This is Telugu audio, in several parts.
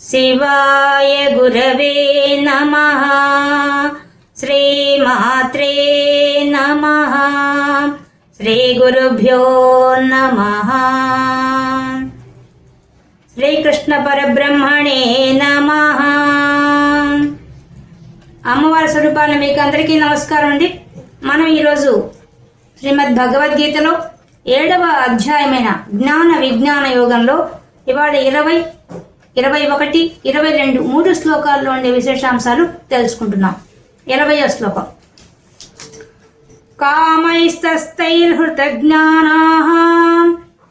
శివాయ గురవే నమ. శ్రీమాత్రే నమ. శ్రీ గురుభ్యో నమ. శ్రీకృష్ణ పరబ్రహ్మణే నమ. అమ్మవారి స్వరూపాలు మీకు అందరికీ నమస్కారం అండి. మనం ఈరోజు శ్రీమద్ భగవద్గీతలో ఏడవ అధ్యాయమైన జ్ఞాన విజ్ఞాన యోగంలో ఇవాళ ఇరవై ఇరవై ఒకటి ఇరవై రెండు మూడు శ్లోకాల్లో ఉండే విశేషాంశాలు తెలుసుకుంటున్నాం. ఇరవయో శ్లోకం. కామైస్తస్థైర్హృతజ్ఞానా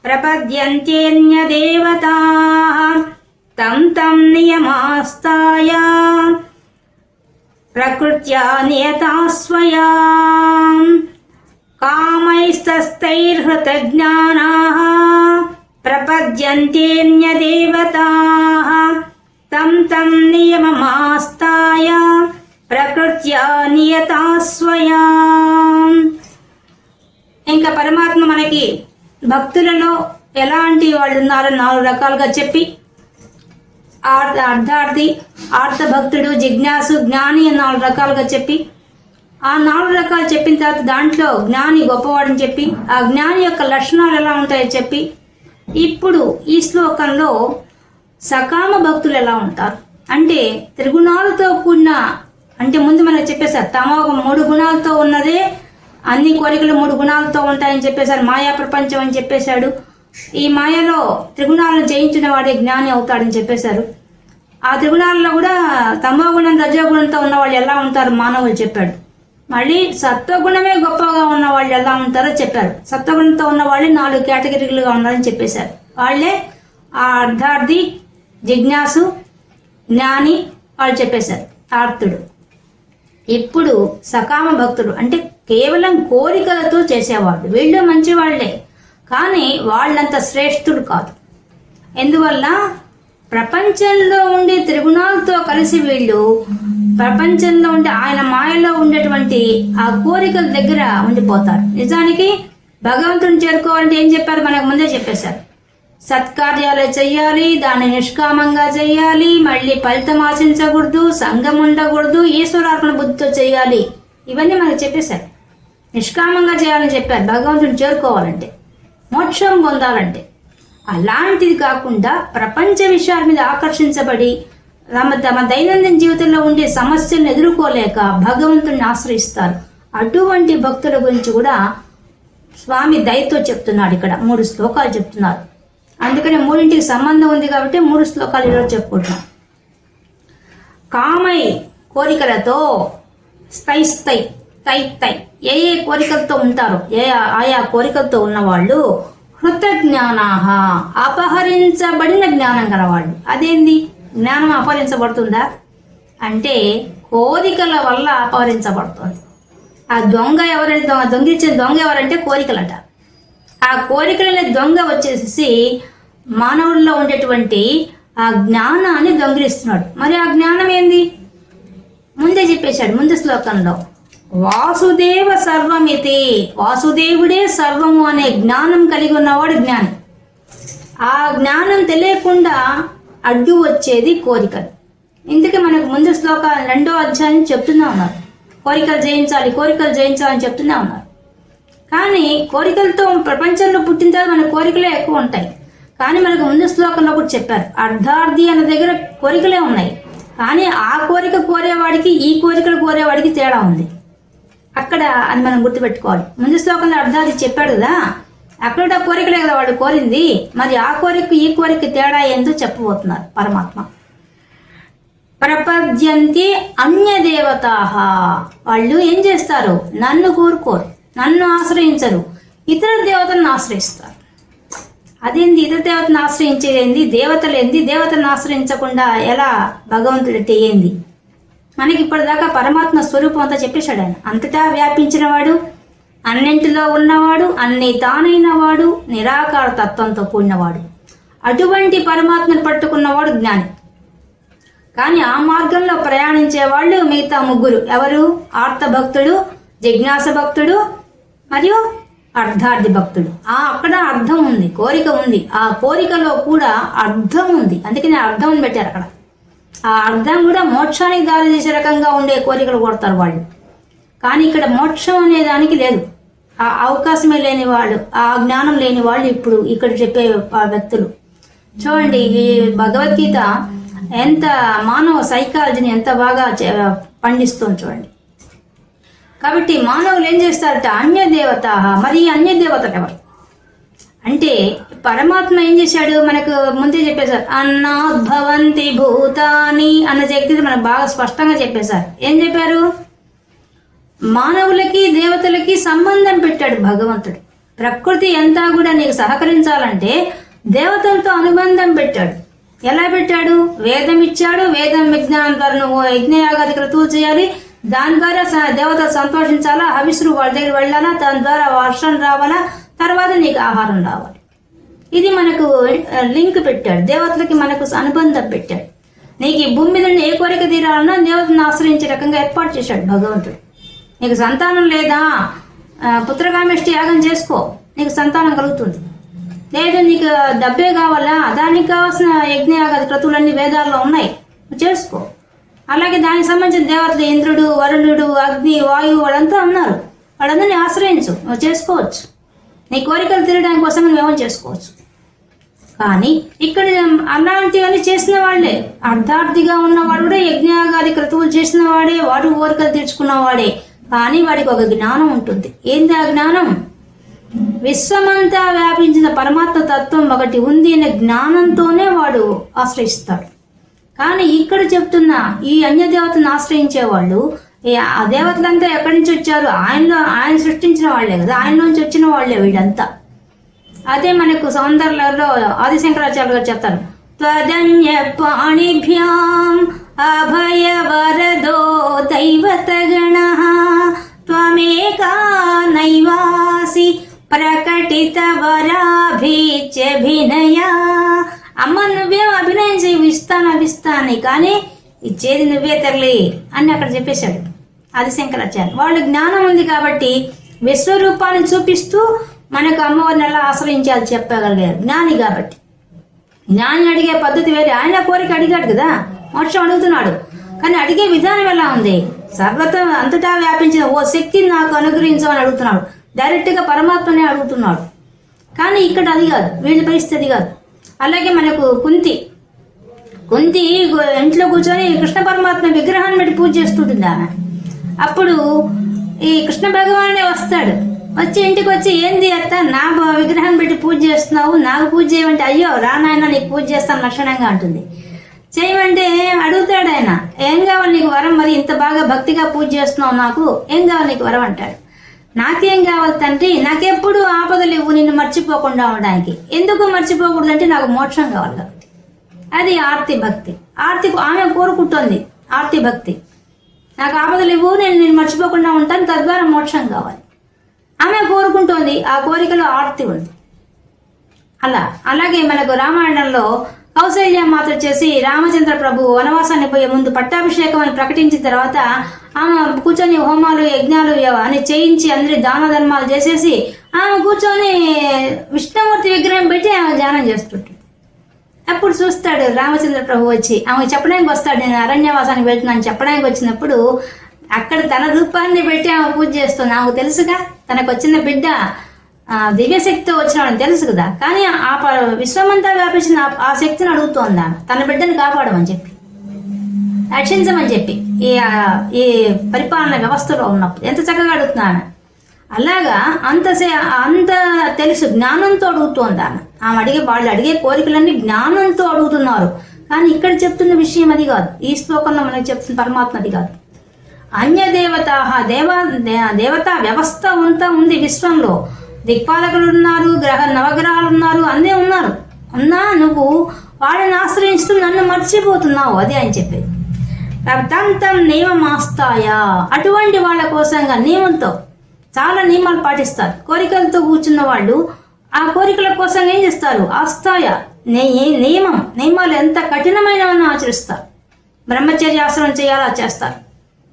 ప్రపద్యంతేన్యదేవతా తం తం నియమాస్తాయ ప్రకృత్యా నియతా స్వయా కామైస్తస్థైర్హృతజ్ఞానాः ప్రపద్యంతేన్యదేవతాः తం తం నియమమాస్తాయ ప్రకృత్యా నియతా స్వయా ఇంకా పరమాత్మ మనకి భక్తులలో ఎలాంటి వాళ్ళు ఉన్నారో నాలుగు రకాలుగా చెప్పి ఆర్ధ అర్ధార్థి ఆర్త భక్తుడు జిజ్ఞాసు జ్ఞాని అని నాలుగు రకాలుగా చెప్పి ఆ నాలుగు రకాలు చెప్పిన తర్వాత దాంట్లో జ్ఞాని గొప్పవాడని చెప్పి ఆ జ్ఞాని యొక్క లక్షణాలు ఎలా ఉంటాయో చెప్పి ఇప్పుడు ఈ శ్లోకంలో సకామ భక్తులు ఎలా ఉంటారు? అంటే త్రిగుణాలతో కూడిన అంటే ముందు మనకు చెప్పేశారు తమ ఒక మూడు గుణాలతో ఉన్నదే అన్ని కోరికలు మూడు గుణాలతో ఉంటాయని చెప్పేశారు మాయా ప్రపంచం అని చెప్పేశాడు. ఈ మాయలో త్రిగుణాలను జయించిన వాడే జ్ఞాని అవుతాడని చెప్పేశారు. ఆ త్రిగుణాలలో కూడా తమో గుణం రజోగుణంతో ఉన్న వాళ్ళు ఎలా ఉంటారు? మానవులు చెప్పాడు. మళ్ళీ సత్వగుణమే గొప్పగా ఉన్న వాళ్ళు ఎలా ఉంటారో చెప్పారు. సత్వగుణంతో ఉన్న వాళ్ళు నాలుగు కేటగిరీలుగా ఉన్నారని చెప్పేశారు. వాళ్ళే ఆ అర్ధార్థి జిజ్ఞాసు జ్ఞాని వాళ్ళు చెప్పేశారు. ఆర్తుడు. ఇప్పుడు సకామ భక్తుడు. అంటే కేవలం కోరికలతో చేసేవాళ్ళు వీళ్ళు మంచి వాళ్ళే కానీ వాళ్ళంత శ్రేష్ఠుడు కాదు. ఎందువల్ల? ప్రపంచంలో ఉండే త్రిగుణాలతో కలిసి వీళ్ళు ప్రపంచంలో ఉండే ఆయన మాయలో ఉండేటువంటి ఆ కోరికల దగ్గర ఉండిపోతారు. నిజానికి భగవంతుని చేరుకోవాలంటే ఏం చెప్పారు? మనకు ముందే చెప్పేశారు. సత్కార్యాలు చెయ్యాలి దాన్ని నిష్కామంగా చెయ్యాలి మళ్ళీ ఫలితం ఆశించకూడదు సంఘం ఉండకూడదు ఈశ్వరార్పణ బుద్ధితో చేయాలి. ఇవన్నీ మనకు చెప్పేశారు. నిష్కామంగా చేయాలని చెప్పారు. భగవంతుని చేరుకోవాలంటే మోక్షం పొందాలంటే. అలాంటిది కాకుండా ప్రపంచ విషయాల మీద ఆకర్షించబడి తమ తమ దైనందిన జీవితంలో ఉండే సమస్యలను ఎదుర్కోలేక భగవంతుని ఆశ్రయిస్తారు. అటువంటి భక్తుల గురించి కూడా స్వామి దయతో చెప్తున్నాడు ఇక్కడ. మూడు శ్లోకాలు చెప్తున్నారు. అందుకనే మూడింటికి సంబంధం ఉంది కాబట్టి మూడు శ్లోకాలు ఈరోజు చెప్పుకుంటున్నాం. కామై కోరికలతో స్థై స్థై తై తై. ఏ ఏ కోరికలతో ఉంటారో ఏ ఆయా కోరికలతో ఉన్నవాళ్ళు హృత జ్ఞానాహ అపహరించబడిన జ్ఞానం గలవాళ్ళు. అదేంది? జ్ఞానం అపహరించబడుతుందా? అంటే కోరికల వల్ల అపహరించబడుతుంది. ఆ దొంగ ఎవరైతే దొంగ దొంగిచ్చే దొంగ ఎవరంటే కోరికలంట. ఆ కోరికలనే దొంగ వచ్చేసి మానవుల్లో ఉండేటువంటి ఆ జ్ఞానాన్ని దొంగిలిస్తున్నాడు. మరి ఆ జ్ఞానం ఏంది? ముందే చెప్పేశాడు ముందు శ్లోకంలో. వాసుదేవ సర్వమితి వాసుదేవుడే సర్వము అనే జ్ఞానం కలిగి ఉన్నవాడు జ్ఞాని. ఆ జ్ఞానం తెలియకుండా అడ్డు వచ్చేది కోరికలు. ఇందుకే మనకు ముందు శ్లోక రెండో అధ్యాయం చెప్తూనే ఉన్నారు కోరికలు జయించాలి కోరికలు జయించాలని చెప్తూనే ఉన్నారు కానీ కోరికలతో ప్రపంచంలో పుట్టిన తర్వాత మన కోరికలే ఎక్కువ ఉంటాయి. కానీ మనకు ముందు శ్లోకంలో కూడా చెప్పారు. అర్ధార్థి అన్న దగ్గర కోరికలే ఉన్నాయి. కానీ ఆ కోరిక కోరేవాడికి ఈ కోరికలు కోరేవాడికి తేడా ఉంది. అక్కడ అని మనం గుర్తుపెట్టుకోవాలి. ముందు శ్లోకంలో అర్ధార్థి చెప్పాడు కదా అక్కడ కోరికలే కదా వాడు కోరింది. మరి ఆ కోరిక ఈ కోరిక తేడా ఏందో చెప్పబోతున్నారు పరమాత్మ. ప్రపద్యంతి అన్య దేవత వాళ్ళు ఏం చేస్తారు? నన్ను కోరుకోరు నన్ను ఆశ్రయించరు ఇతర దేవతలను ఆశ్రయిస్తారు. అదేంది? ఇతర దేవతను ఆశ్రయించేది ఏంది? దేవతలు ఏంది? దేవతను ఆశ్రయించకుండా ఎలా భగవంతుడు ఏంది? మనకి ఇప్పటిదాకా పరమాత్మ స్వరూపం అంతా చెప్పేశాడు ఆయన. అంతటా వ్యాపించిన వాడు అన్నింటిలో ఉన్నవాడు అన్ని తానైన వాడు నిరాకార తత్వంతో కూడినవాడు. అటువంటి పరమాత్మను పట్టుకున్నవాడు జ్ఞాని. కానీ ఆ మార్గంలో ప్రయాణించే వాళ్ళు మిగతా ముగ్గురు ఎవరు? ఆర్త భక్తుడు జిజ్ఞాస భక్తుడు మరియు అర్ధార్థి భక్తుడు. ఆ అక్కడ అర్థం ఉంది కోరిక ఉంది. ఆ కోరికలో కూడా అర్థం ఉంది. అందుకని అర్థం అని పెట్టారు అక్కడ. ఆ అర్థం కూడా మోక్షానికి దారి తీసే రకంగా ఉండే కోరికలు కొడతారు వాళ్ళు. కానీ ఇక్కడ మోక్షం అనే దానికి లేదు. ఆ అవకాశమే లేని వాళ్ళు ఆ జ్ఞానం లేని వాళ్ళు ఇప్పుడు ఇక్కడ చెప్పే ఆ వ్యక్తులు. చూడండి ఈ భగవద్గీత ఎంత మానవ సైకాలజీని ఎంత బాగా చే- పండిస్తుంది చూడండి. కాబట్టి మానవులు ఏం చేస్తారట? అన్య దేవత మరి అన్య దేవతలు ఎవరు? అంటే పరమాత్మ ఏం చేశాడు? మనకు ముందే చెప్పేశారు అన్నాద్భవంతి భూతాని అన్న శక్తి మనకు బాగా స్పష్టంగా చెప్పేశారు. ఏం చెప్పారు? మానవులకి దేవతలకి సంబంధం పెట్టాడు భగవంతుడు. ప్రకృతి ఎంత కూడా నీకు సహకరించాలంటే దేవతలతో అనుబంధం పెట్టాడు. ఎలా పెట్టాడు? వేదం ఇచ్చాడు. వేదం విజ్ఞానం ద్వారా నువ్వు యజ్ఞయాగాది క్రతువులు చేయాలి. దాని ద్వారా దేవత దేవతలు సంతోషించాలా? హవిసులు వాళ్ళ దగ్గర వెళ్ళాలా? దాని ద్వారా వర్షం రావాలా? తర్వాత నీకు ఆహారం రావాలి. ఇది మనకు లింక్ పెట్టాడు. దేవతలకి మనకు అనుబంధం పెట్టాడు. నీకు ఈ భూమి మీద ఏ కోరిక తీరాలన్నా దేవతను ఆశ్రయించే రకంగా ఏర్పాటు చేశాడు భగవంతుడు. నీకు సంతానం లేదా? ఆ, పుత్రకామేష్టి యాగం చేసుకో. నీకు సంతానం కలుగుతుంది. లేదు నీకు డబ్బే కావాలా? దానికి కావాల్సిన యజ్ఞయాగాది క్రతువులన్నీ వేదాల్లో ఉన్నాయి. చేసుకో. అలాగే దానికి సంబంధించిన దేవతలు ఇంద్రుడు వరుణుడు అగ్ని వాయువు వాళ్ళంతా ఉన్నారు. వాళ్ళందరినీ ఆశ్రయించు. నువ్వు చేసుకోవచ్చు. నీ కోరికలు తీరడానికి కోసం నువ్వేమో చేసుకోవచ్చు? కానీ ఇక్కడ అలాంటివన్నీ చేసిన వాళ్ళే అర్ధార్థిగా ఉన్నవాడు కూడా యజ్ఞయాగాది క్రతువులు చేసిన వాడే వాడు కోరికలు తీర్చుకున్న వాడే. కానీ వాడికి ఒక జ్ఞానం ఉంటుంది. ఏంది ఆ జ్ఞానం? విశ్వమంతా వ్యాపించిన పరమాత్మ తత్వం ఒకటి ఉంది అనే జ్ఞానంతోనే వాడు ఆశ్రయిస్తాడు. కానీ ఇక్కడ చెప్తున్న ఈ అన్యదేవతను ఆశ్రయించే వాళ్ళు ఈ ఆ దేవతలంతా ఎక్కడి నుంచి వచ్చారు? ఆయనలో ఆయన సృష్టించిన వాళ్ళే కదా. ఆయనలోంచి వచ్చిన వాళ్ళే వీళ్ళంతా. అదే మనకు సౌందర్యలో ఆదిశంకరాచార్య గారు చెప్తారు. త్వదన్య పాణిభ్యాం అభయ వరదో దైవతగణ నైవాసి ప్రకటిత వరాభీత్యభినయ అమ్మ నువ్వేం అభినయం చేయి ఇస్తాను అభిస్తాను. కానీ ఇచ్చేది నువ్వే తల్లి అని అక్కడ చెప్పేశాడు ఆదిశంకరాచార్య. వాళ్ళ జ్ఞానం ఉంది కాబట్టి విశ్వరూపాన్ని చూపిస్తూ మనకు అమ్మవారిని ఎలా ఆశ్రయించాలి చెప్పగలిగారు. జ్ఞాని కాబట్టి. జ్ఞాని అడిగే పద్ధతి వేరే. ఆయన కోరిక అడిగాడు కదా. మోక్షం అడుగుతున్నాడు. కానీ అడిగే విధానం ఎలా ఉంది? సర్వత అంతటా వ్యాపించిన ఓ శక్తిని నాకు అనుగ్రహించమని అడుగుతున్నాడు. డైరెక్ట్గా పరమాత్మనే అడుగుతున్నాడు. కానీ ఇక్కడ అది కాదు. వీళ్ళ పరిస్థితి అది కాదు. అలాగే మనకు కుంతి. కుంతి ఇంట్లో కూర్చొని కృష్ణ పరమాత్మ విగ్రహాన్ని పెట్టి పూజ చేస్తుంటుంది ఆమె. అప్పుడు ఈ కృష్ణ భగవానే వస్తాడు. వచ్చి ఇంటికి వచ్చి ఏంది అత్త నా బ- విగ్రహం పెట్టి పూజ చేస్తున్నావు? నాకు పూజ చేయమంటే అయ్యో రానాయన నీకు పూజ చేస్తాను లక్షణంగా అంటుంది. చేయమంటే అడుగుతాడు ఆయన. ఏం కావాలి నీకు వరం? మరి ఇంత బాగా భక్తిగా పూజ చేస్తున్నావు నాకు. ఏం కావాలి నీకు వరం? అంటాడు. నాకేం కావాలి తండ్రి? నాకెప్పుడు ఆపదలు ఇవ్వు నిన్ను మర్చిపోకుండా ఉండడానికి. ఎందుకు మర్చిపోకూడదు అంటే నాకు మోక్షం కావాలి కాబట్టి అది ఆర్తి భక్తి. ఆర్తి ఆమె కోరుకుంటోంది. ఆర్తి భక్తి. నాకు ఆపదలు ఇవ్వు నేను నేను మర్చిపోకుండా ఉంటాను తద్వారా మోక్షం కావాలి. ఆమె కోరుకుంటోంది ఆ కోరికలో ఆర్తి ఉంది. అలా. అలాగే మనకు రామాయణంలో కౌశల్య మాత చేసి రామచంద్ర ప్రభు వనవాసాన్ని పోయే ముందు పట్టాభిషేకం అని ప్రకటించిన తర్వాత ఆమె కూర్చొని హోమాలు యజ్ఞాలు అని చేయించి అందరి దాన ధర్మాలు చేసేసి ఆమె కూర్చొని విష్ణుమూర్తి విగ్రహం పెట్టి ఆమె ధ్యానం చేస్తుంటుంది. అప్పుడు చూస్తాడు రామచంద్ర ప్రభు వచ్చి ఆమె చెప్పడానికి వస్తాడు నేను అరణ్యవాసానికి వెళ్తున్నాను. చెప్పడానికి వచ్చినప్పుడు అక్కడ తన రూపాన్ని పెట్టి ఆమె పూజ చేస్తుంది. ఆమెకు తెలుసుగా తనకు వచ్చిన బిడ్డ ఆ, దివ్యశక్తితో వచ్చినాడని తెలుసు కదా. కానీ ఆ ప- విశ్వమంతా వ్యాపించిన ఆ- శక్తిని అడుగుతోంది? ఆమె తన బిడ్డను కాపాడమని చెప్పి. రక్షించమని చెప్పి. ఈ ఈ పరిపాలన వ్యవస్థలో ఉన్నప్పుడు. ఎంత చక్కగా అడుగుతున్నా ఆమె. అలాగా అంతసే అంత తెలుసు. జ్ఞానంతో అడుగుతోంది ఆమె. ఆమె అడిగే వాళ్ళు అడిగే కోరికలన్నీ జ్ఞానంతో అడుగుతున్నారు. కానీ ఇక్కడ చెప్తున్న విషయం అది కాదు. ఈ శ్లోకంలో మనకి చెప్తున్న పరమాత్మ అది కాదు. అన్యదేవత దేవ దేవతా వ్యవస్థ అంతా ఉంది విశ్వంలో. దిక్పాలకులు ఉన్నారు గ్రహ నవగ్రహాలు ఉన్నారు అన్నీ ఉన్నారు. ఉన్నా నువ్వు వాళ్ళని ఆశ్రయిస్తూ నన్ను మర్చిపోతున్నావు అది అని చెప్పేది. తంతం నియమమాస్తాయా. అటువంటి వాళ్ళ కోసంగా నియమంతో చాలా నియమాలు పాటిస్తారు. కోరికలతో కూర్చున్న వాళ్ళు ఆ కోరికల కోసం ఏం చేస్తారు? ఆస్తాయ. నియమం నియమాలు ఎంత కఠినమైనవని ఆచరిస్తారు. బ్రహ్మచర్య ఆశ్రమం చేయాలా? చేస్తారు.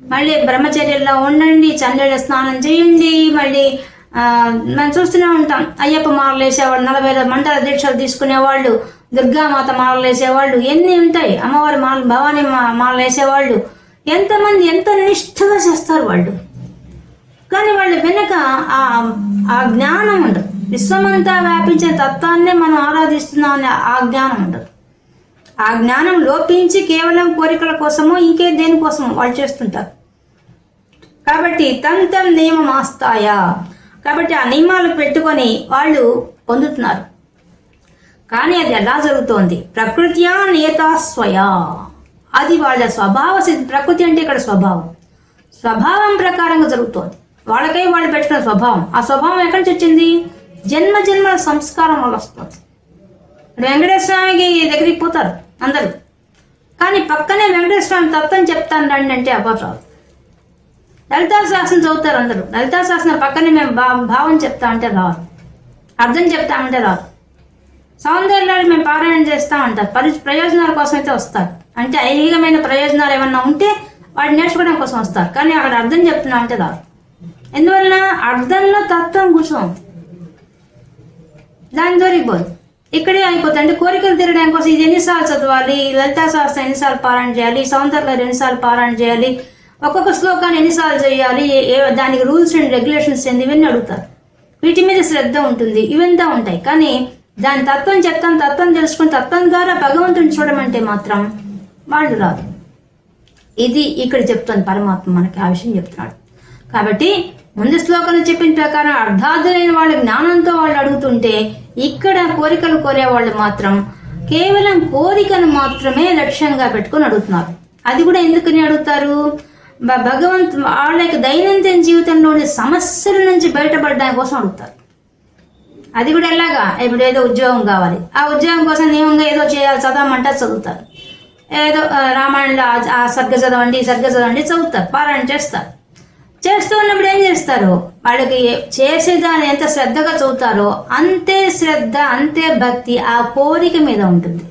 మళ్ళీ బ్రహ్మచర్యంలో ఉండండి చన్నీళ్ళ స్నానం చేయండి మళ్ళీ మనం చూస్తూనే ఉంటాం. అయ్యప్ప మాలలు వేసేవాళ్ళు నలభై ఐదు మండల దీక్షలు తీసుకునేవాళ్ళు దుర్గామాత మాలలు వేసేవాళ్ళు ఎన్ని ఉంటాయి? అమ్మవారి మాల భవానీ మా- మాలలు వేసేవాళ్ళు. ఎంతమంది ఎంత నిష్ఠగా చేస్తారు వాళ్ళు? కానీ వాళ్ళ వెనక ఆ ఆ జ్ఞానం ఉండదు. విశ్వమంతా వ్యాపించే తత్వాన్నే మనం ఆరాధిస్తున్నాం అనే ఆ జ్ఞానం ఉండదు. ఆ జ్ఞానం లోపించి కేవలం కోరికల కోసమో ఇంకే దేనికోసమో వాళ్ళు చేస్తుంటారు. కాబట్టి తంతం నియమం ఆస్తాయా కాబట్టి ఆ నియమాలు పెట్టుకొని వాళ్ళు పొందుతున్నారు. కానీ అది ఎలా జరుగుతోంది? ప్రకృత్యా నేతా స్వయా. అది వాళ్ళ స్వభావ సిద్ధి ప్రకృతి అంటే ఇక్కడ స్వభావం. స్వభావం ప్రకారంగా జరుగుతోంది. వాళ్ళకై వాళ్ళు పెట్టుకున్న స్వభావం. ఆ స్వభావం ఎక్కడి నుంచి వచ్చింది? జన్మ జన్మల సంస్కారం వల్ల వస్తుంది. వెంకటేశ్వర స్వామికి దగ్గరికి పోతారు అందరూ. కానీ పక్కనే వెంకటేశ్వర స్వామి తత్వం చెప్తాను రండి అంటే అవ్వరు రాదు లలితా శాసనం చదువుతారు అందరూ. లలితా శాసనం పక్కనే మేము భా భావం చెప్తా అంటే రాదు. అర్థం చెప్తామంటే రాదు. సౌందర్యాలు మేము పారాయణ చేస్తామంటారు పరి ప్రయోజనాల కోసం అయితే వస్తారు. అంటే ఐహికమైన ప్రయోజనాలు ఏమన్నా ఉంటే వాటిని నేర్చుకోవడం కోసం వస్తారు. కానీ అక్కడ అర్థం చెప్తున్నా అంటే రాదు. ఎందువలన అర్థంలో తత్వం కూర్చోం. దాని దొరికిపోదు ఇక్కడే అయిపోతుంది. అంటే కోరికలు తీరడం కోసం ఇది ఎన్నిసార్లు చదవాలి? లలితా శాస్త్రం ఎన్నిసార్లు పారాయణ చేయాలి? సౌందర్యాలు ఎన్నిసార్లు పారాయణ చేయాలి? ఒక్కొక్క శ్లోకాన్ని ఎన్నిసార్లు చేయాలి? దానికి రూల్స్ అండ్ రెగ్యులేషన్స్ ఏంది? ఇవన్నీ అడుగుతారు. వీటి మీద శ్రద్ధ ఉంటుంది. ఇవంతా ఉంటాయి. కానీ దాని తత్వం చెప్తాం తత్వం తెలుసుకుని తత్వం ద్వారా భగవంతుని చూడమంటే మాత్రం వాళ్ళు రాదు ఇది ఇక్కడ చెప్తుంది పరమాత్మ మనకి ఆ విషయం చెప్తున్నాడు. కాబట్టి ముందు శ్లోకంలో చెప్పిన ప్రకారం అర్ధార్థులైన వాళ్ళ జ్ఞానంతో వాళ్ళు అడుగుతుంటే ఇక్కడ కోరికలు కోరే వాళ్ళు మాత్రం కేవలం కోరికను మాత్రమే లక్ష్యంగా పెట్టుకొని అడుగుతున్నారు. అది కూడా ఎందుకని అడుగుతారు? భగవంతు వాళ్ళ యొక్క దైనందిన జీవితంలోని సమస్యల నుంచి బయటపడడానికి కోసం అడుగుతారు. అది కూడా ఎలాగా? ఇప్పుడు ఏదో ఉద్యోగం కావాలి. ఆ ఉద్యోగం కోసం నియమంగా ఏదో చేయాలి చదవమంటే చదువుతారు. ఏదో రామాయణంలో ఆ- సర్గ చదవండి సర్గ చదవండి చదువుతారు. పారాయణ చేస్తారు. చేస్తూ ఉన్నప్పుడు ఏం చేస్తారు? వాళ్ళకి చేసేదాన్ని ఎంత శ్రద్ధగా చదువుతారో అంతే శ్రద్ధ అంతే భక్తి ఆ కోరిక మీద ఉంటుంది.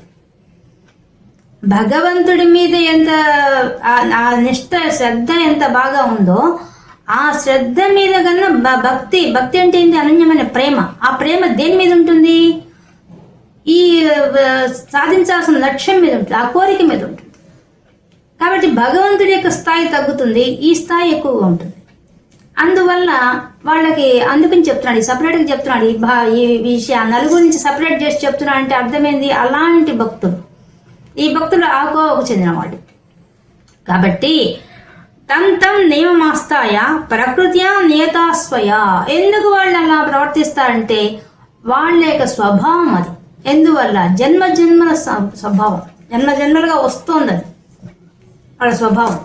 భగవంతుడి మీద ఎంత ఆ- నిష్ట నిష్ఠ శ్రద్ధ ఎంత బాగా ఉందో ఆ శ్రద్ధ మీద కన్నా భక్తి భక్తి అంటే ఏంటి? అనన్యమైన ప్రేమ. ఆ ప్రేమ దేని మీద ఉంటుంది? ఈ సాధించాల్సిన లక్ష్యం మీద ఉంటుంది ఆ కోరిక మీద ఉంటుంది. కాబట్టి భగవంతుడి యొక్క స్థాయి తగ్గుతుంది ఈ స్థాయి ఎక్కువగా ఉంటుంది. అందువల్ల వాళ్ళకి అందుకని చెప్తున్నాడు ఈ సపరేట్గా చెప్తున్నాడు ఈ భా ఈ విషయా నలుగురించి నుంచి సపరేట్ చేసి చెప్తున్నా అంటే అర్థమైంది అలాంటి భక్తులు ఈ భక్తులు ఆకోవకు చెందినవాడు. చెందిన వాళ్ళు కాబట్టి తం తం నియమమాస్తాయ ప్రకృత్యా నియతాస్వయ. ఎందుకు వాళ్ళు అలా ప్రవర్తిస్తారంటే వాళ్ళ యొక్క స్వభావం అది. ఎందువల్ల? జన్మ జన్మల స్వభావం. జన్మ జన్మలుగా వస్తుంది అది వాళ్ళ స్వభావం.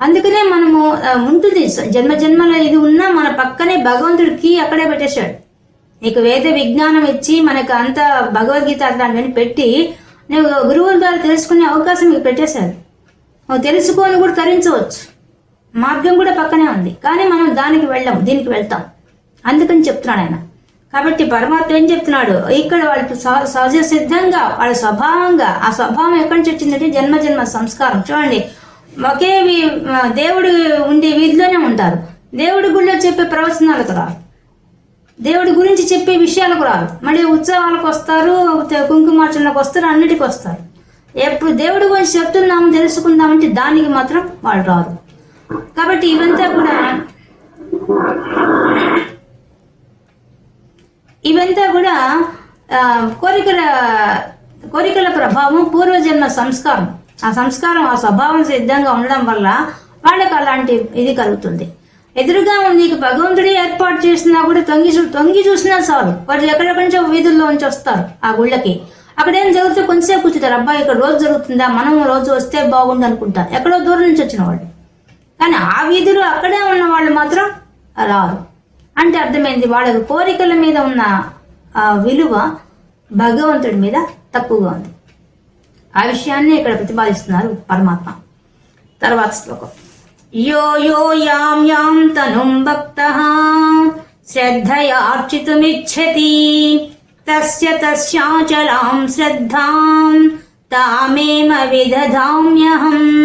అందుకనే మనము ఉంటుంది. జన్మ జన్మల ఇది ఉన్నా మన పక్కనే భగవంతుడికి అక్కడే పెట్టేశాడు. నీకు వేద విజ్ఞానం ఇచ్చి మనకు అంత భగవద్గీత అట్లాంటివన్నీ పెట్టి నువ్వు గురువుల ద్వారా తెలుసుకునే అవకాశం మీకు పెట్టేశారు. నువ్వు తెలుసుకొని కూడా తరించవచ్చు. మార్గం కూడా పక్కనే ఉంది. కానీ మనం దానికి వెళ్ళాం దీనికి వెళ్తాం. అందుకని చెప్తున్నాడు ఆయన. కాబట్టి పరమాత్మ ఏం చెప్తున్నాడు? ఇక్కడ వాళ్ళకి సహజ సిద్ధంగా వాళ్ళ స్వభావంగా ఆ స్వభావం ఎక్కడి నుంచి వచ్చిందంటే జన్మ జన్మ సంస్కారం. చూడండి. ఒకే వీ- దేవుడు ఉండే వీధిలోనే ఉంటారు. దేవుడి గుళ్ళో చెప్పే ప్రవచనాలు కదా. దేవుడి గురించి చెప్పే విషయాలకు రారు మళ్ళీ ఉత్సవాలకు వస్తారు తే- కుంకుమార్చనలకు వస్తారు అన్నిటికి వస్తారు. ఎప్పుడు దేవుడి గురించి చెప్తున్నాము తెలుసుకుందామంటే దానికి మాత్రం వాళ్ళు రారు. కాబట్టి ఇవంతా కూడా ఇవంతా కూడా కోరికల కోరికల ప్రభావం పూర్వజన్మ సంస్కారం. ఆ సంస్కారం ఆ స్వభావం సిద్ధంగా ఉండడం వల్ల వాళ్ళకి అలాంటి ఇది కలుగుతుంది. ఎదురుగా నీకు భగవంతుడే ఏర్పాటు చేసినా కూడా తొంగి చూ తొంగి చూసినా చాలు. వాళ్ళు ఎక్కడెక్కడి నుంచో వీధుల్లో నుంచి వస్తారు ఆ గుళ్ళకి. అక్కడేం జరుగుతుందో కొంచెంసేపు కూర్చుంటారు. అబ్బాయి ఇక్కడ రోజు జరుగుతుందా? మనం రోజు వస్తే బాగుండు అనుకుంటారు. ఎక్కడో దూరం నుంచి వచ్చిన వాళ్ళు. కానీ ఆ వీధిలో అక్కడే ఉన్న వాళ్ళు మాత్రం రారు. అంటే అర్థమైంది వాళ్ళ కోరికల మీద ఉన్న ఆ విలువ భగవంతుడి మీద తక్కువగా ఉంది. ఆ విషయాన్ని ఇక్కడ ప్రతిపాదిస్తున్నారు పరమాత్మ. తర్వాత శ్లోకం. యో యో యాం యాం తనుం భక్త శ్రద్ధయార్చితుమిచ్చతి తస్య తస్యాచలాం శ్రద్ధాం తామేమ విదధామ్యహం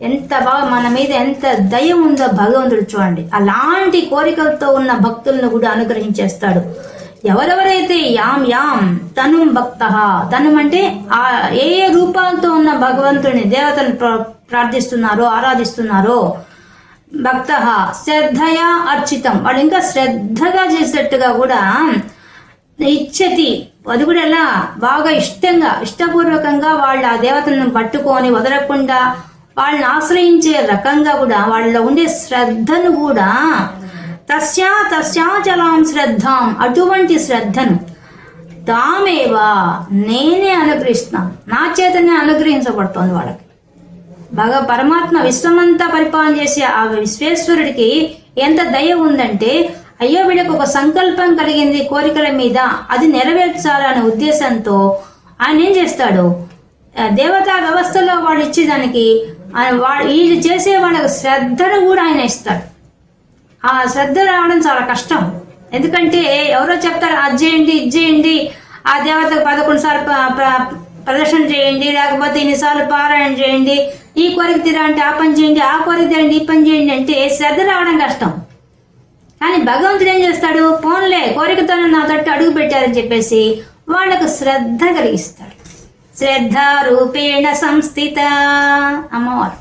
ఎంత బాగా మన మీద ఎంత దయ ఉందో భగవంతుడు చూడండి. అలాంటి కోరికలతో ఉన్న భక్తులను కూడా అనుగ్రహించేస్తాడు. ఎవరెవరైతే యాం యాం తను భక్త తను అంటే ఆ ఏ ఏ రూపాలతో ఉన్న భగవంతుని దేవతను ప్ర- ప్రార్థిస్తున్నారో ఆరాధిస్తున్నారో భక్త శ్రద్ధయా అర్చితం. వాళ్ళు ఇంకా శ్రద్ధగా చేసేట్టుగా కూడా ఇచ్చతి. అది కూడా ఎలా? బాగా ఇష్టంగా ఇష్టపూర్వకంగా వాళ్ళు ఆ దేవతలను పట్టుకొని వదలకుండా వాళ్ళని ఆశ్రయించే రకంగా కూడా వాళ్ళలో ఉండే శ్రద్ధను కూడా తస్యా తస్యాచలాం శ్రద్ధాం అటువంటి శ్రద్ధను తామేవా నేనే అనుగ్రహిస్తున్నాను నా చేతనే అనుగ్రహించబడుతోంది వాళ్ళకి. బాగా పరమాత్మ విశ్వమంతా పరిపాలన చేసే ఆ విశ్వేశ్వరుడికి ఎంత దయ ఉందంటే అయ్యో వీడికి ఒక సంకల్పం కలిగింది కోరికల మీద అది నెరవేర్చాలనే ఉద్దేశంతో ఆయన ఏం చేస్తాడు? దేవతా వ్యవస్థలో వాళ్ళు ఇచ్చేదానికి ఆయన వాడు వీళ్ళు చేసే వాళ్ళకి శ్రద్ధను కూడా ఆయన ఇస్తాడు. ఆ శ్రద్ధ రావడం చాలా కష్టం. ఎందుకంటే ఎవరో చెప్తారు అది చేయండి ఇది చేయండి ఆ దేవతకు పదకొండు సార్లు ప్రదర్శన చేయండి లేకపోతే ఇన్నిసార్లు పారాయణ చేయండి ఈ కోరిక తీరా అంటే ఆ పని చేయండి ఆ కోరిక తీరండి ఈ పని చేయండి అంటే శ్రద్ధ రావడం కష్టం. కానీ భగవంతుడు ఏం చేస్తాడు? పోన్లే కోరికతోనే నా తట్టు అడుగు పెట్టారని చెప్పేసి వాళ్ళకు శ్రద్ధ కలిగిస్తాడు. శ్రద్ధ రూపేణ సంస్థిత. అమ్మవారు.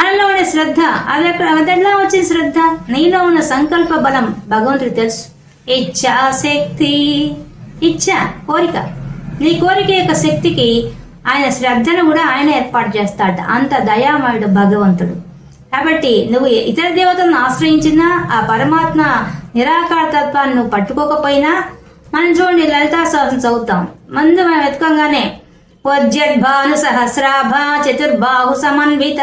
మనలో ఉండే శ్రద్ధ అది అదెట్లా వచ్చే వచ్చింది శ్రద్ధ? నీలో ఉన్న సంకల్ప బలం భగవంతుడు తెలుసు. ఇచ్చా శక్తి. ఇచ్చ కోరిక. నీ కోరిక యొక్క శక్తికి ఆయన శ్రద్ధను కూడా ఆయన ఏర్పాటు చేస్తాడు. అంత దయామయుడు భగవంతుడు. కాబట్టి నువ్వు ఇతర దేవతలను ఆశ్రయించినా ఆ పరమాత్మ నిరాకార తత్వాన్ని నువ్వు పట్టుకోకపోయినా మనం చూడండి లలితా సహసం చదువుతాం. ముందు మనం వెతకంగానే వజ్జద్భాను సహస్రాభ చతుర్బాహు సమన్విత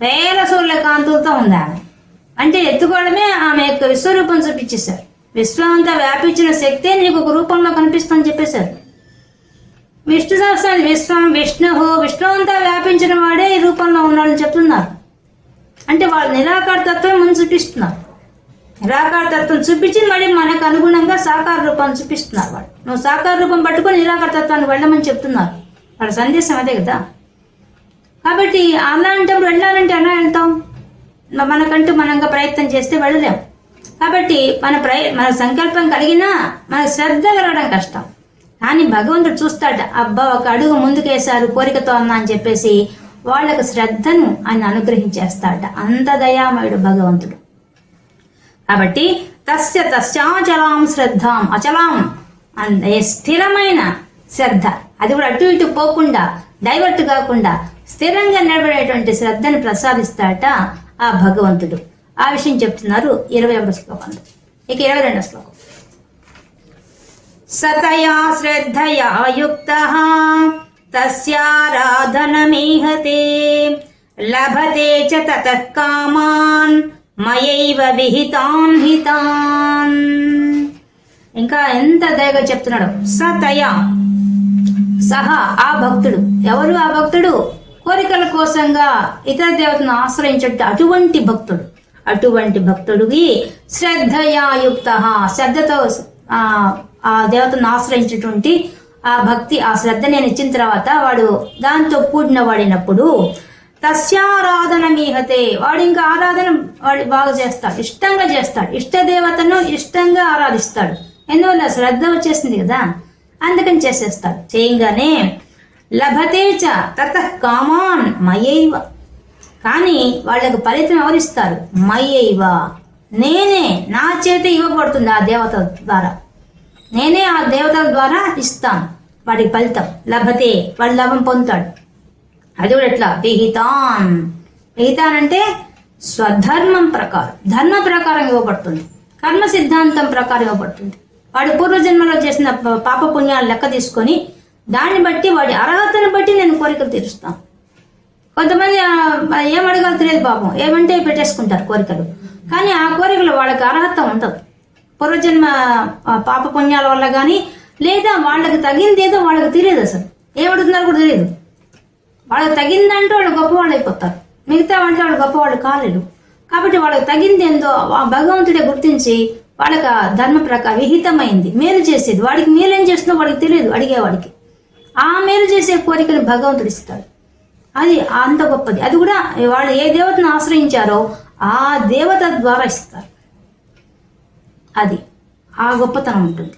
వేల సూర్యుల కాంతులతో ఉంది ఆమె అంటే ఎత్తుకోవడమే ఆమె యొక్క విశ్వరూపం చూపించేశారు. విశ్వం అంతా వ్యాపించిన శక్తే నీకు ఒక రూపంలో కనిపిస్తుందని చెప్పేశారు. విష్ణు సహస్రాన్ని విశ్వం విష్ణు విష్ణు అంతా వ్యాపించిన వాడే ఈ రూపంలో ఉన్నాడని చెప్తున్నారు. అంటే వాళ్ళు నిరాకారతత్వం మనం ముందు చూపిస్తున్నారు. నిరాకారతత్వం చూపించి మళ్ళీ మనకు అనుగుణంగా సాకార రూపాన్ని చూపిస్తున్నారు వాళ్ళు. నువ్వు సాకార రూపం పట్టుకొని నిరాకారతత్వాన్ని వెళ్ళమని చెప్తున్నారు. వాళ్ళ సందేశం అదే కదా? కాబట్టి అలాంటప్పుడు వెళ్ళాలంటే ఎలా వెళ్తాం? మనకంటూ మనంగా ప్రయత్నం చేస్తే వెళ్ళలేం. కాబట్టి మన ప్రయ మన సంకల్పం కలిగినా మన శ్రద్ధ కలగడం కష్టం. కానీ భగవంతుడు చూస్తాడు అబ్బా ఒక అడుగు ముందుకేశారు కోరికతో అన్నా అని చెప్పేసి వాళ్ళకు శ్రద్ధను ఆయన అనుగ్రహించేస్తాడ. అంత దయామయుడు భగవంతుడు. కాబట్టి తస్య తస్యాచలాం శ్రద్ధాం అచలాం అన్- ఏ స్థిరమైన శ్రద్ధ. అది కూడా అటు ఇటు పోకుండా డైవర్ట్ కాకుండా స్థిరంగా నిలబడేటువంటి శ్రద్ధను ప్రసాదిస్తాట ఆ భగవంతుడు. ఆ విషయం చెప్తున్నారు ఇరవై ఒకటి శ్లోకంలో. ఇక ఇరవై రెండో శ్లోకం. సతయా శ్రద్ధయా యుక్త తస్యారాధనమీహతే లభతే చ తతః కామాన్ మయైవ విహితాన్ హితాన్. ఇంకా ఎంత దయగా చెప్తున్నాడు. సతయా సహా ఆ భక్తుడు. ఎవరు ఆ భక్తుడు? కోరికల కోసంగా ఇతర దేవతను ఆశ్రయించట అటువంటి భక్తుడు. అటువంటి భక్తుడికి శ్రద్ధయాయుక్త. శ్రద్ధతో ఆ ఆ దేవతను ఆశ్రయించేటువంటి ఆ భక్తి ఆ శ్రద్ధ నేను ఇచ్చిన తర్వాత వాడు దాంతో కూడిన వాడినప్పుడు తస్యారాధన మీహతే. వాడు ఇంకా ఆరాధన వాడు బాగా చేస్తాడు. ఇష్టంగా చేస్తాడు. ఇష్ట దేవతను ఇష్టంగా ఆరాధిస్తాడు. ఎందువల్ల? శ్రద్ధ వచ్చేసింది కదా. అందుకని చేసేస్తాడు చేయంగానే లభతే చ తత కామాన్ మయైవ. కానీ వాళ్ళకు ఫలితం ఎవరిస్తారు? మయ్యైవ నేనే నా చేత ఇవ్వబడుతుంది ఆ దేవత ద్వారా. నేనే ఆ దేవతల ద్వారా ఇస్తాను. వాడికి ఫలితం లభతే. వాడు లాభం పొందుతాడు. అది కూడా ఎట్లా? విహితాన్. విహితాన్ అంటే స్వధర్మం ప్రకారం. ధర్మ ప్రకారం ఇవ్వబడుతుంది. కర్మ సిద్ధాంతం ప్రకారం ఇవ్వబడుతుంది. వాడి పూర్వజన్మలో చేసిన పాప పుణ్యాలు లెక్క తీసుకొని దాన్ని బట్టి వాడి అర్హతను బట్టి నేను కోరికలు తీరుస్తాను. కొంతమంది ఆ, ఏం తెలియదు పాపం. ఏమంటే పెట్టేసుకుంటారు కోరికలు. కానీ ఆ కోరికలు వాళ్ళకి అర్హత ఉండదు. పూర్వజన్మ పాప పుణ్యాల వల్ల కానీ లేదా వాళ్ళకి తగింది ఏదో వాళ్ళకి తెలియదు అసలు. ఏమడుగుతున్నారో కూడా తెలియదు. వాళ్ళకి తగిందంటే వాళ్ళు గొప్పవాళ్ళు అయిపోతారు. మిగతా వాళ్ళకి వాళ్ళు గొప్పవాళ్ళు కాలేరు. కాబట్టి వాళ్ళకి తగింది ఏందో ఆ భగవంతుడే గుర్తించి వాళ్ళకి ఆ ధర్మ ప్రకారం విహితమైంది. మేలు చేసేది. వాడికి మేలు ఏం చేస్తుందో వాడికి తెలియదు. అడిగేవాడికి. ఆ మేలు చేసే కోరికను భగవంతుడు ఇస్తాడు. అది అంత గొప్పది. అది కూడా వాళ్ళు ఏ దేవతను ఆశ్రయించారో ఆ దేవత ద్వారా ఇస్తారు. అది ఆ గొప్పతనం ఉంటుంది.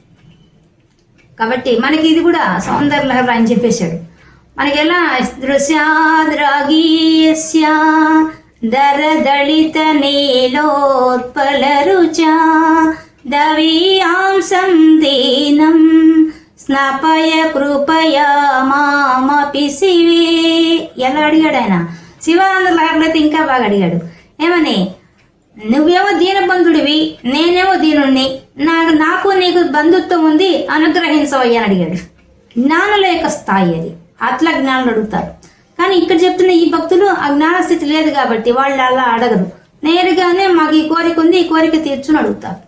కాబట్టి మనకి ఇది కూడా సౌందర్య లహరి అని చెప్పేశాడు. మనకి ఎలా? దృశ్యాద్రాగీయస్య దరదళిత నీలోత్పలరుచా దవీయాంసం దీనం స్నపయ కృపయా మామపి శివే ఎలా అడిగాడు ఆయన శివానంద లేకపోతే ఇంకా బాగా అడిగాడు ఏమని నువ్వేమో దీనబంధుడివి నేనేమో దీనుణ్ణి నాకు నాకు నీకు బంధుత్వం ఉంది అనుగ్రహించవయ్యా అని అడిగాడు. జ్ఞానుల యొక్క స్థాయి అది. అట్లా జ్ఞానులు అడుగుతారు. కానీ ఇక్కడ చెప్తున్న ఈ భక్తులు ఆ స్థితి లేదు కాబట్టి వాళ్ళు అలా అడగరు. నేరుగానే మాకు ఈ కోరిక ఉంది ఈ కోరిక తీర్చుని అడుగుతారు.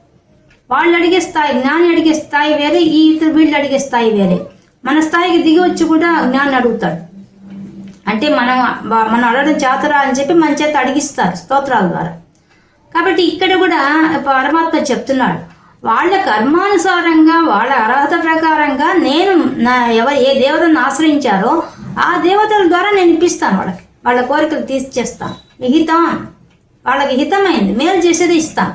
వాళ్ళు అడిగే స్థాయి జ్ఞాని అడిగే స్థాయి వేరే ఈ ఇతరు వీళ్ళు అడిగే స్థాయి వేరే. మన స్థాయికి దిగి వచ్చి కూడా జ్ఞాని అడుగుతాడు. అంటే మనం మనం అడగడం చేతరా అని చెప్పి మన చేత అడిగిస్తారు స్తోత్రాల ద్వారా. కాబట్టి ఇక్కడ కూడా పరమాత్మ చెప్తున్నాడు. వాళ్ళ కర్మానుసారంగా వాళ్ళ అర్హత ప్రకారంగా నేను నా ఎవరు ఏ దేవతను ఆశ్రయించారో ఆ దేవతల ద్వారా నేను ఇప్పిస్తాను వాళ్ళకి. వాళ్ళ కోరికలు తీర్చేస్తాను. విహితం వాళ్ళకి హితమైంది. మేలు చేసేది ఇస్తాను.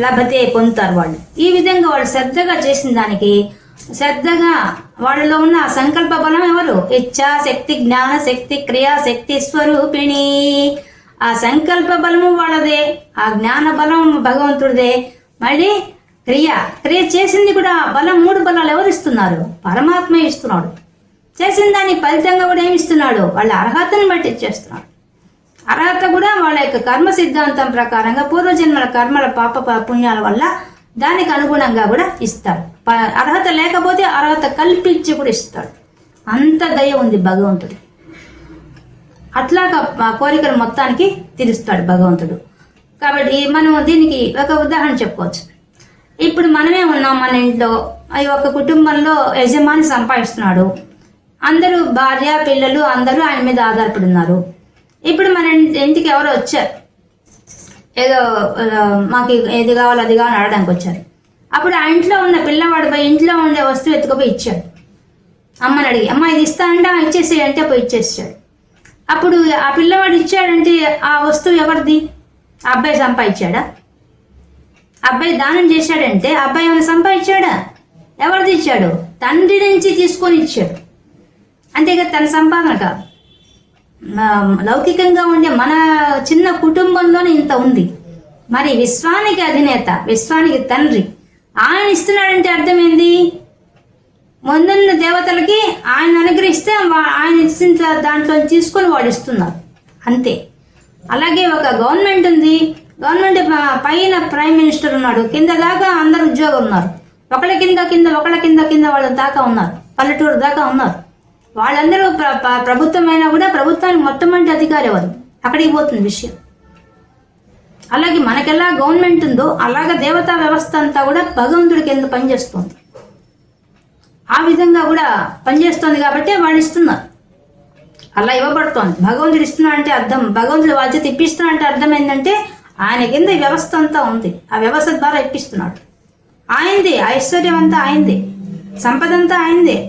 లభతే పొందుతారు వాళ్ళు. ఈ విధంగా వాళ్ళు శ్రద్ధగా చేసిన దానికి శ్రద్ధగా వాళ్ళలో ఉన్న ఆ సంకల్ప బలం ఎవరు? ఇచ్ఛా శక్తి జ్ఞాన శక్తి క్రియా శక్తి స్వరూపిణి. ఆ సంకల్ప బలము వాళ్ళదే. ఆ జ్ఞాన బలం భగవంతుడిదే. మళ్ళీ క్రియ క్రియ చేసింది కూడా బలం మూడు బలాలు ఎవరు ఇస్తున్నారు? పరమాత్మ ఇస్తున్నాడు. చేసిన దాని ఫలితంగా కూడా ఏమి ఇస్తున్నాడు? వాళ్ళ అర్హతను బట్టి ఇచ్చేస్తున్నాడు అర్హత కూడా వాళ్ళ యొక్క కర్మ సిద్ధాంతం ప్రకారంగా పూర్వజన్మల కర్మల పాప ప- పుణ్యాల వల్ల దానికి అనుగుణంగా కూడా ఇస్తాడు. ప- అర్హత లేకపోతే అర్హత కల్పించి కూడా ఇస్తాడు. అంత దయ ఉంది భగవంతుడు. అట్లాగా కోరికలు మొత్తానికి తీరుస్తాడు భగవంతుడు. కాబట్టి మనం దీనికి ఒక ఉదాహరణ చెప్పుకోవచ్చు. ఇప్పుడు మనమే ఉన్నాం మన ఇంట్లో. ఈ ఒక కుటుంబంలో యజమాని సంపాదిస్తున్నాడు. అందరూ భార్య పిల్లలు అందరూ ఆయన మీద ఆధారపడి ఉన్నారు ఇప్పుడు మన ఇంటికి ఎవరో వచ్చారు. ఏదో మాకు ఏది కావాలో అది కావాలని అడగడానికి వచ్చారు. అప్పుడు ఆ ఇంట్లో ఉన్న పిల్లవాడు పోయి ఇంట్లో ఉండే వస్తువు ఎత్తుకుపోయి ఇచ్చాడు. అమ్మని అడిగి అమ్మ ఇది ఇస్తానంటే "ఆ, ఇచ్చేసేయ్" అంటే పోయి ఇచ్చేసాడు. అప్పుడు ఆ పిల్లవాడు ఇచ్చాడంటే ఆ వస్తువు ఎవరిది? ఆ అబ్బాయి సంపాదించాడా? అబ్బాయి దానం చేశాడంటే అబ్బాయి ఏమైనా సంపాదించాడా? ఎవరిది ఇచ్చాడు తండ్రి నుంచి తీసుకొని ఇచ్చాడు. అంతేగా తన సంపాదన కాదు లౌకికంగా ఉండే మన చిన్న కుటుంబంలోనే ఇంత ఉంది. మరి విశ్వానికి అధినేత విశ్వానికి తండ్రి. ఆయన ఇస్తున్నాడంటే అర్థం ఏంది? ముందున్న దేవతలకి ఆయన అనుగ్రహిస్తే వా- ఆయన ఇచ్చిన దాంట్లో తీసుకొని వాడు ఇస్తున్నారు. అంతే. అలాగే ఒక గవర్నమెంట్ ఉంది. గవర్నమెంట్ పైన ప్రైమ్ మినిస్టర్ ఉన్నాడు. కింద దాకా అందరు ఉద్యోగం ఉన్నారు. ఒకళ్ళ కింద కింద ఒకళ్ళ కింద కింద వాళ్ళ దాకా ఉన్నారు. పల్లెటూరు దాకా ఉన్నారు. వాళ్ళందరూ ప్రభుత్వం అయినా కూడా ప్రభుత్వానికి మొత్తం మొట్టమొదటి అధికారి ఎవరు? అక్కడికి పోతుంది విషయం. అలాగే మనకెలా గవర్నమెంట్ ఉందో అలాగ దేవతా వ్యవస్థ అంతా కూడా భగవంతుడి కింద పనిచేస్తుంది ఆ విధంగా కూడా పనిచేస్తుంది కాబట్టి వాళ్ళు ఇస్తున్నారు. అలా ఇవ్వబడుతోంది. భగవంతుడు ఇస్తున్నా అంటే అర్థం భగవంతుడు బాధ్యత ఇప్పిస్తున్నా అంటే అర్థం ఏంటంటే ఆయన కింద వ్యవస్థ అంతా ఉంది. ఆ వ్యవస్థ ద్వారా ఇప్పిస్తున్నాడు. ఆయనది ఐశ్వర్యం అంతా ఆయనది. సంపద అంతా ఆయనదే.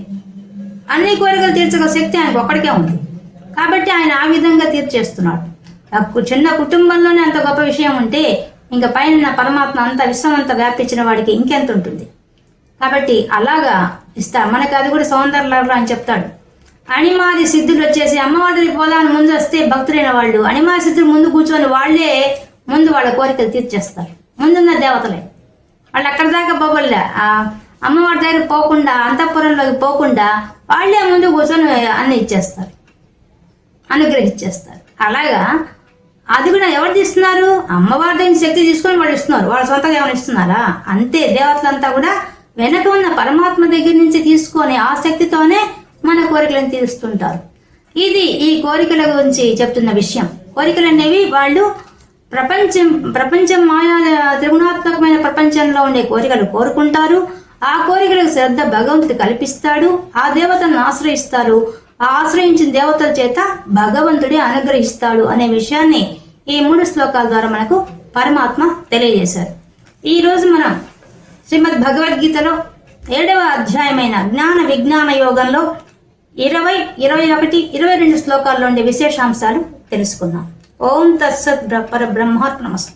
అన్ని కోరికలు తీర్చగల శక్తి ఆయనకు ఒక్కడికే ఉంది. కాబట్టి ఆయన ఆ విధంగా తీర్చేస్తున్నాడు. చిన్న కుటుంబంలోనే అంత గొప్ప విషయం ఉంటే ఇంకా పైన ఉన్న పరమాత్మ అంత విశ్వం అంతా వ్యాపించిన వాడికి ఇంకెంత ఉంటుంది? కాబట్టి అలాగా ఇస్తా మనకి అది కూడా సౌందర్య అని చెప్తాడు. అణిమాది సిద్ధులు వచ్చేసి అమ్మవారికి పోదాని ముందు వస్తే భక్తులైన వాళ్ళు అణిమాది సిద్ధులు ముందు కూర్చొని వాళ్ళే ముందు వాళ్ళ కోరికలు తీర్చేస్తారు. ముందున్న దేవతలే. వాళ్ళు అక్కడ దాకా పోగొల్లే ఆ అమ్మవారి దగ్గర పోకుండా అంతఃపురంలోకి పోకుండా వాళ్ళే ముందు కూర్చొని అన్ని ఇచ్చేస్తారు. అనుగ్రహించేస్తారు అలాగా? అది కూడా ఎవరు తీస్తున్నారు? అమ్మవారి దగ్గర శక్తి తీసుకొని వాళ్ళు ఇస్తున్నారు. వాళ్ళ సొంతంగా ఏమైనా ఇస్తున్నారా? అంతే. దేవతలంతా కూడా వెనక ఉన్న పరమాత్మ దగ్గర నుంచి తీసుకొని ఆ శక్తితోనే మన కోరికలను తీరుస్తుంటారు. ఇది ఈ కోరికల గురించి చెప్తున్న విషయం. కోరికలు అనేవి వాళ్ళు ప్రపంచం ప్రపంచం మాయా త్రిగుణాత్మకమైన ప్రపంచంలో ఉండే కోరికలు కోరుకుంటారు. ఆ కోరికలకు శ్రద్ధ భగవంతుడు కల్పిస్తాడు. ఆ దేవతను ఆశ్రయిస్తారు. ఆ ఆశ్రయించిన దేవతల చేత భగవంతుడే అనుగ్రహిస్తాడు అనే విషయాన్ని ఈ మూడు శ్లోకాల ద్వారా మనకు పరమాత్మ తెలియజేశారు. ఈ రోజు మనం శ్రీమద్ భగవద్గీతలో ఏడవ అధ్యాయమైన జ్ఞాన విజ్ఞాన యోగంలో ఇరవై ఇరవై ఒకటి ఇరవై రెండు శ్లోకాల్లో ఉండే విశేషాంశాలు తెలుసుకుందాం. ఓం తత్సత్ బ్ర- పర బ్రహ్మాత్మనమస్తు